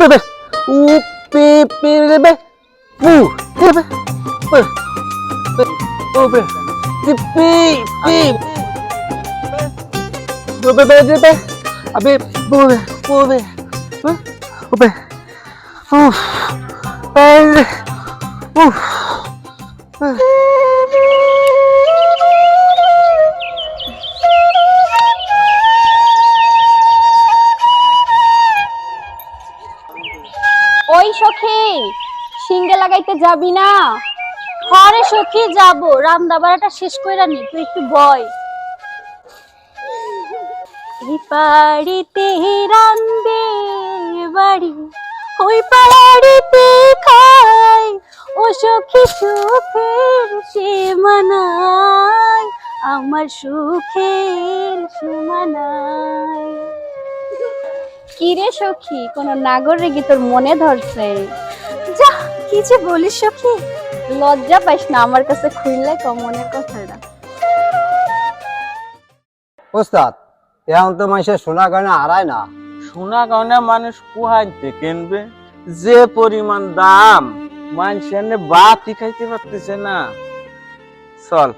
贝贝，呜贝贝贝，呜贝贝，贝贝，贝贝，贝贝，贝贝贝贝贝，啊贝贝贝贝贝，嗯，贝贝，呜，哎，呜，嗯。সিঙ্গে লাগাইতে যাবি না। হরে সখী যাব। রামদাবারাটা শেষ করে নি, তুই একটু বয়। এই বাড়িতে রান্দে বাড়ি, ওই বাড়িতে খাই ও সখী সুখের সীমানায় আমার সুখের সীমানায় কিরে সখী, কোন নাগরে কি তোর মনে ধরছে? কি যে বলিস সখী? লজ্জা পাইস না আমার কাছে খুললে কম মনের কথাটা। ওস্তাদ এখন তো মানুষের সোনা গয়না হারায় না। সোনা গয়না মানুষ কুহাইতে কিনবে? যে পরিমাণ দাম মানুষ এনে বাতি খাইতে পারতেছে না। চল।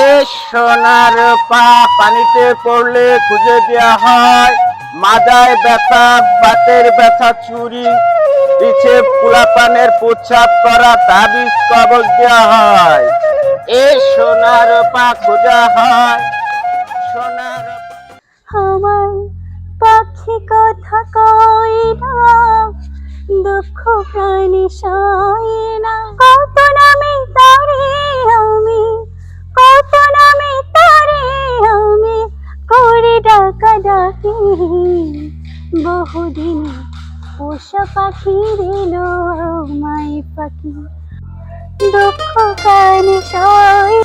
এ সোনার পা পানিতে পড়লে খুঁজে দেওয়া হয়। মাজায় ব্যথা বাতের ব্যথা চুরি। পিছে পোলাপানের প্রচ্ছাপ করা তাবিজ কবজ দেওয়া হয়। এ সোনার পা খোঁজা হয়। সোনার আমার পাখি কথা কই না, দুঃখ প্রাণী সয় না। কত নামে তারে আমি, কত নামে তারে আমি, করে ডাকা ডাকি বহুদিন পোষা পাখি দিল মাই পাখি দুঃখ প্রাণী সয়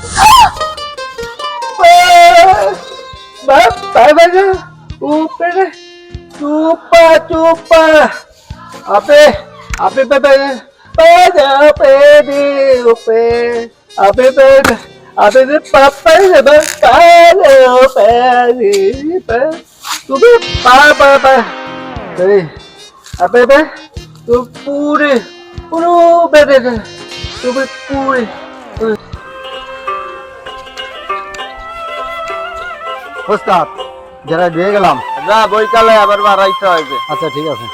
Bye-bye. Upere. Chupa, chupa. Ape, ape, pepe. Pada, pedi, upe. Ape, pepe. Ape, de papa, de bacana, pedi, pe. Tubi, pa, pa, pa. Hey, ape, pe. Tu pure. Puro, pede. Tubi, pure. ওস্তাদ যারা দিয়ে গেলাম যা বইকালে আবার বাড়াইতে হবে আচ্ছা ঠিক আছে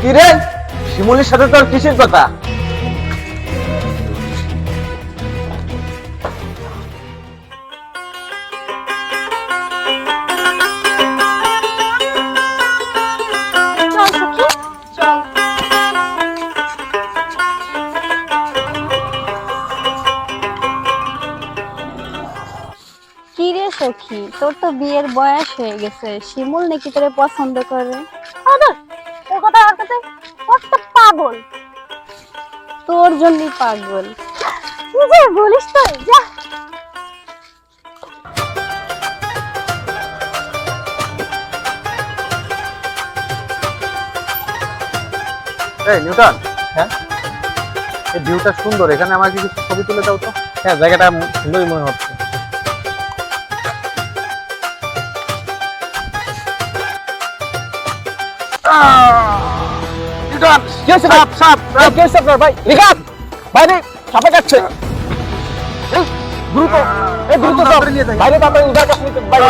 কিরে শিমুলির সাথে তোর কিসের কথা? তো বিয়ের বয়স হয়ে গেছে। শিমুল নাকি তোরে পছন্দ করে? তোর কথা আর কথা কত পাগল? তোর জন্যই পাগল। কি যে বলিস তো যা। এই নিউটন। হ্যাঁ? এই ভিউটা সুন্দর এখানে আমাকে কিছু ছবি তুলে দাও তো। হ্যাঁ জায়গাটা সুন্দরই মনে হচ্ছে। কি হয়েছে সাপ সাপ কি হয়েছে আপনার ভাই? রিকাত বাইরে সাপে কাটছে। দ্রুত এই দ্রুত বাইরে তাড়াতাড়ি উদার কাছে বাইরে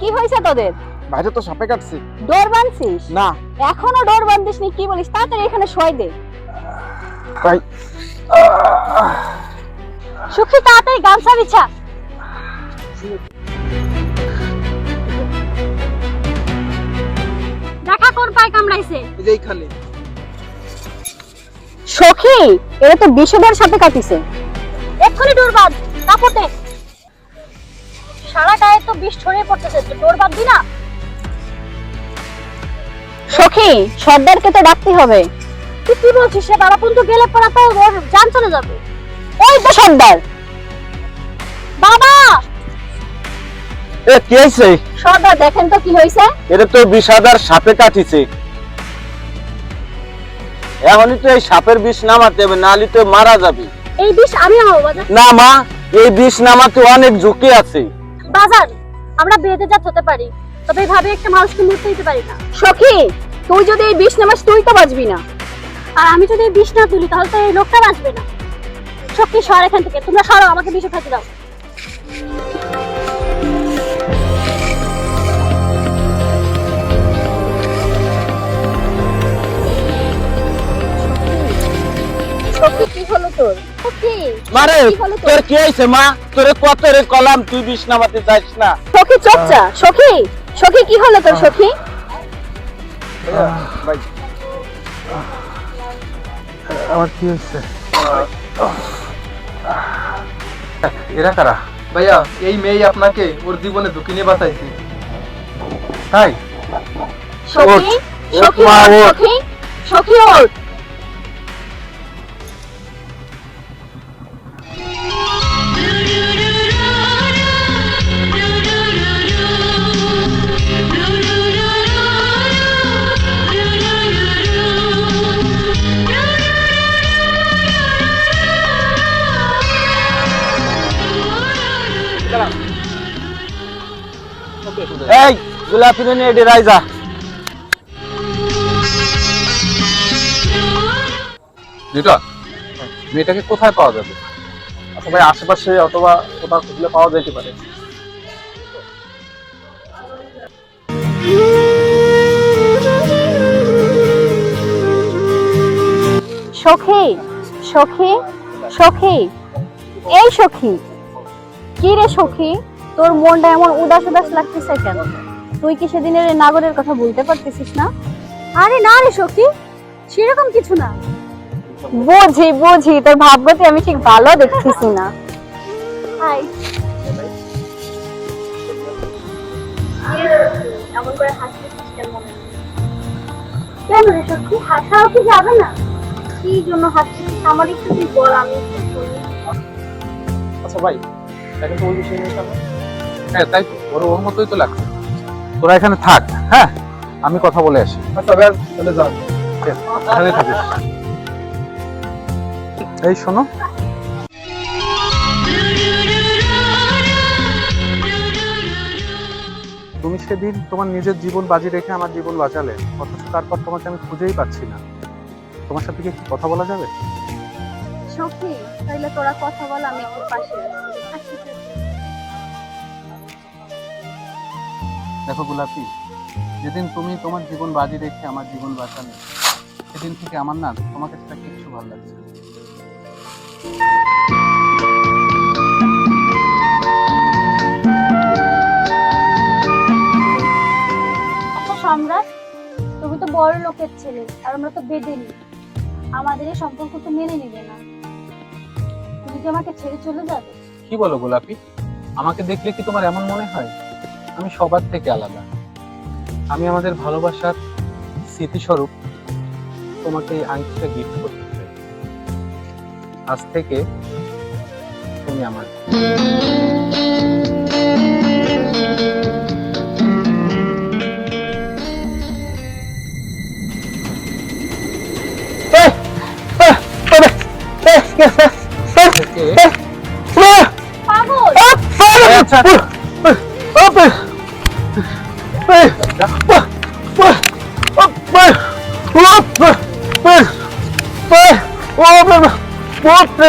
কি হয়েছে তোদের? বাইরে তো সাপে কাটছে। ডোর বানছিস? না। এখনও ডোর বান্ধিসনি কি বলিস? তাড়াতাড়ি এখানে শোয় দে। ভাই সুখী তাড়াতাড়ি গামছা বিছা দেখা কোন পায় কামড়াইছে? এই যে এইখানে। সখী এটা তো বিষধর সাথে কাটিছে। এক্ষুনি ডোর বাঁধ কাপড়। সারা গায়ে তো বিষ ছড়িয়ে পড়তেছে তো ডোর বাঁধবি না। সখী সখী সর্দারকে তো ডাকতে হবে। তুই কি বলছিস? সে বাবা পর্যন্ত গেলে পড়া তো ওর জান চলে যাবে। ওই তো সর্দার। বাবা! এ কি হয়েছে সর্দার দেখেন তো কি হয়েছে। এটা তো বিষ হাজার সাপে কাটিছে। এখনই তো এই সাপের বিষ নামাতে হবে নাহলে তো মারা যাবে। এই বিষ আমি বাজার না মা এই বিষ নামাতে অনেক ঝুঁকি আছে। বাজার আমরা বেঁধে হতে পারি তবে এইভাবে একটা মানুষকে মরতে দিতে পারি না। সখী তুই যদি এই বিষ নামাস তুই তো বাঁচবি না। আর আমি যদি এই বিষ না তুলি তাহলে তো এই লোকটা বাঁচবে না। সখী সর এখান থেকে তোমরা সরো আমাকে বিষ খাইতে দাও। সখী কি হলো তোর? মারে তোর? কি হয়েছে মা? তোরে কত রে কলাম তুই না। সখী চচ্চা সখী? সখী কি হলো তোর সখী? আমার কি হচ্ছে? এরা কারা? ভাইয়া এই মেয়ে আপনাকে ওর জীবনে ঝুঁকি নিয়ে বাঁচাইছে। তাই? সখী সখী সখী সখী গোলাপি রে নিয়ে রাইজা। মেয়েটাকে কোথায় পাওয়া যাবে? আচ্ছা ভাই আশেপাশে অথবা কোথাও খুঁজলে পাওয়া যেতে পারে। সখী সখী সখী এই সখী। কি রে সখী তোর মনটা এমন উদাস উদাস লাগতেছে কেন? তুই কি সেদিনের নাগরের কথা বলতে পারতেছিস না? আরে না রে সখী সেরকম কিছু না। বুঝি বুঝি তোর ভাবগতি আমি ঠিক ভালো দেখতেছি না। হাই। এমন করে হাসতেছিস কেন? কেন রে সত্যি হাসাও কি যাবে না? কি জন্য হাসতেছিস? আমার একটু তুই বল আমি আচ্ছা ভাই তো ওই বিষয়ে হ্যাঁ তাই তো ওর ওর মতোই তো লাগছে। তোরা এখানে থাক হ্যাঁ? আমি কথা বলে আসি। আচ্ছা চলে যান এখানে থাকিস এই শোনো। তুমি সেদিন তোমার নিজের জীবন বাজি রেখে আমার জীবন বাঁচালে অথচ তারপর তোমাকে আমি খুঁজেই পাচ্ছি না। তোমার সাথে কি কথা বলা যাবে? সখী তাইলে তোরা কথা বল আমি একটু পাশে আছি। দেখো গোলাপি যেদিন তুমি তোমার জীবন বাজি রেখে আমার জীবন বাঁচালে সেদিন থেকে আমার না তোমাকে সেটা কিচ্ছু ভালো লাগছে আচ্ছা সম্রাট তুমি তো বড় লোকের ছেলে আর আমরা তো বেদেনি। আমাদের এই সম্পর্ক তো মেনে নিবে না। তুমি কি আমাকে ছেড়ে চলে যাবে? কি বলো গোলাপি? আমাকে দেখলে কি তোমার এমন মনে হয়? আমি সবার থেকে আলাদা। আমি আমাদের ভালোবাসার স্মৃতিস্বরূপ তোমাকে এই আংটিটা গিফট করতে চাই। আজ থেকে তুমি আমার। পাগল। আচ্ছা।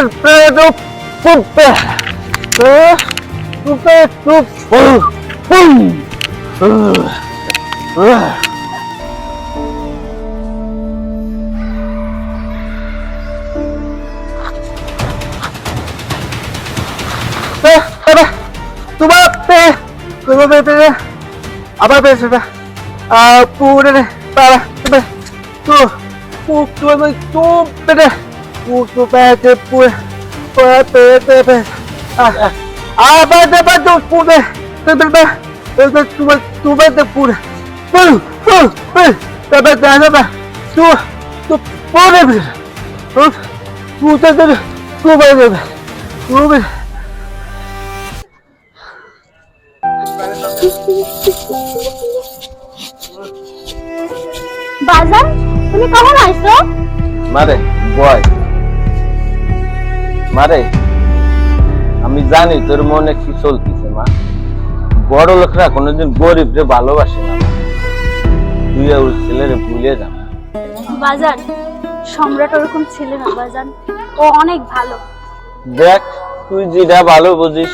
pé do pé do pé do pé do pé do tu do pé do pé do pé do pé do pé do กูกูแปเจ็บปวดเปิดเปิดเปิดเปิดอ่ะอ่ะไปเดี๋ยวไปดูกูเดี๋ยวเดี๋ยวเดี๋ยวเดี๋ยวกูไปกูไปเดี๋ยวกูปุ๊บปุ๊บปุ๊บเดี๋ยวไปเดี๋ยวไปกูกูปุ๊บเดี๋ยวปุ๊บกูเดี๋ยวเดี๋ยวกูไปเดี๋ยวกูไป বাজার তুমি কখন আসছো মারে বয় মারে? আমি জানি তোর মনে কি চলতেছে মা। বড় লোকরা কোনোদিন গরিব রে ভালোবাসে না তুই ওর ছেলেরে ভুলে যা বাজান সম্রাট ওরকম ছিল না বাজান। ও অনেক ভালো। দেখ তুই যেটা ভালো বুঝিস।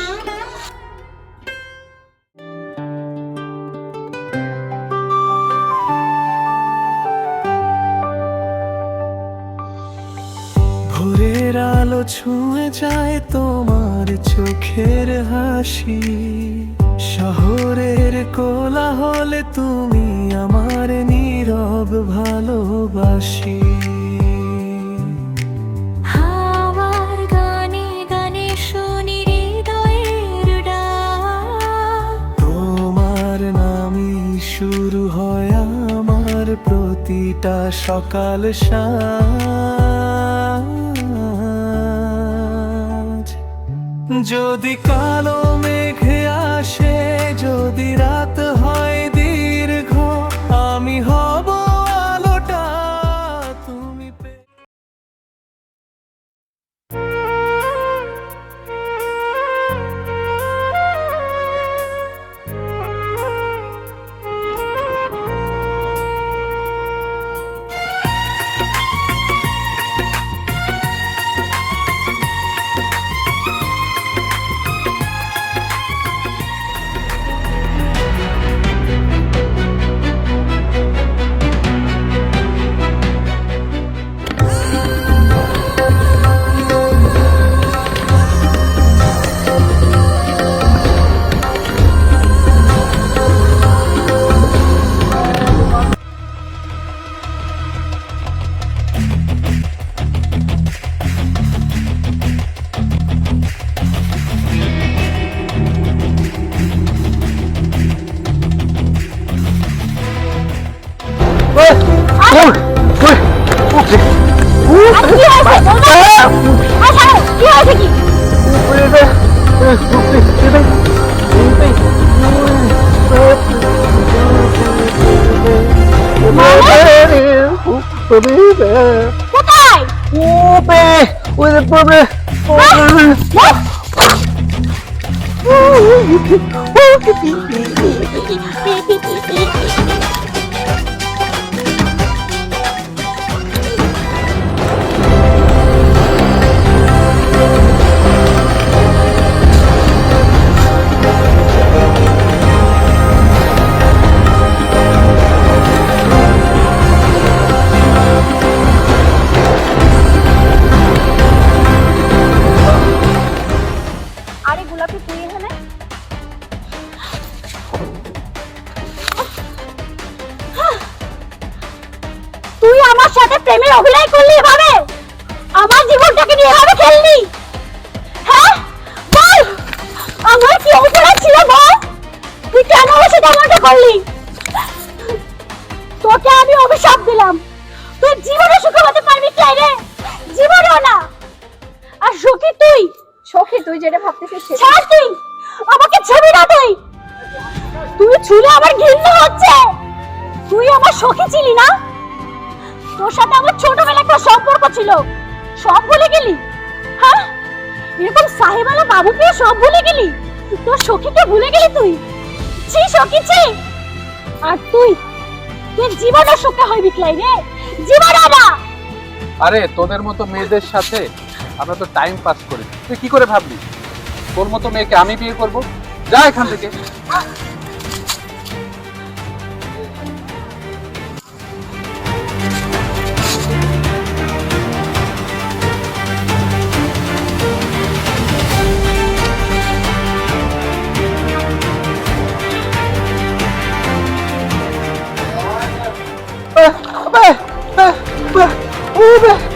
ভোরের আলো ছুঁয়ে যায় তোমার চোখের হাসি। শহরের কোলাহলে তুমি আমার নীরব ভালোবাসি। শুরু হয় আমার প্রতিটা সকাল সাজ যদি কালো মেঘে আসে যদি রাত হয় দীর্ঘ আমি হব কোথায় আরে করলি তোকে আমি অভিশাপ দিলাম। তুই জীবনে সুখে হতে পারবি কি রে? জীবনেও না। আর সখী তুই? সখী তুই যেটা ভাবতেছিস ছাড় তুই! আমাকে ছবি না তুই! তুই ছুলে আমার ঘৃণা হচ্ছে! তুই আমার সখী ছিলি না? তোর সাথে আমার ছোটবেলা একটা সম্পর্ক ছিল। সব ভুলে গেলি? হ্যাঁ? এরকম সাহেবালা বাবুকে সব ভুলে গেলি? তোর সখীকে ভুলে গেলি তুই? ছি সকিচ্ছি আর তুই? তুই জীবনে সুখে হয় বিকলাই রে। জীবন না আরে, তোদের মতো মেয়েদের সাথে আমরা তো টাইম পাস করি। তুই কি করে ভাবলি? তোর মতো মেয়েকে আমি বিয়ে করব? যা এখান থেকে। 뭐야? 뭐야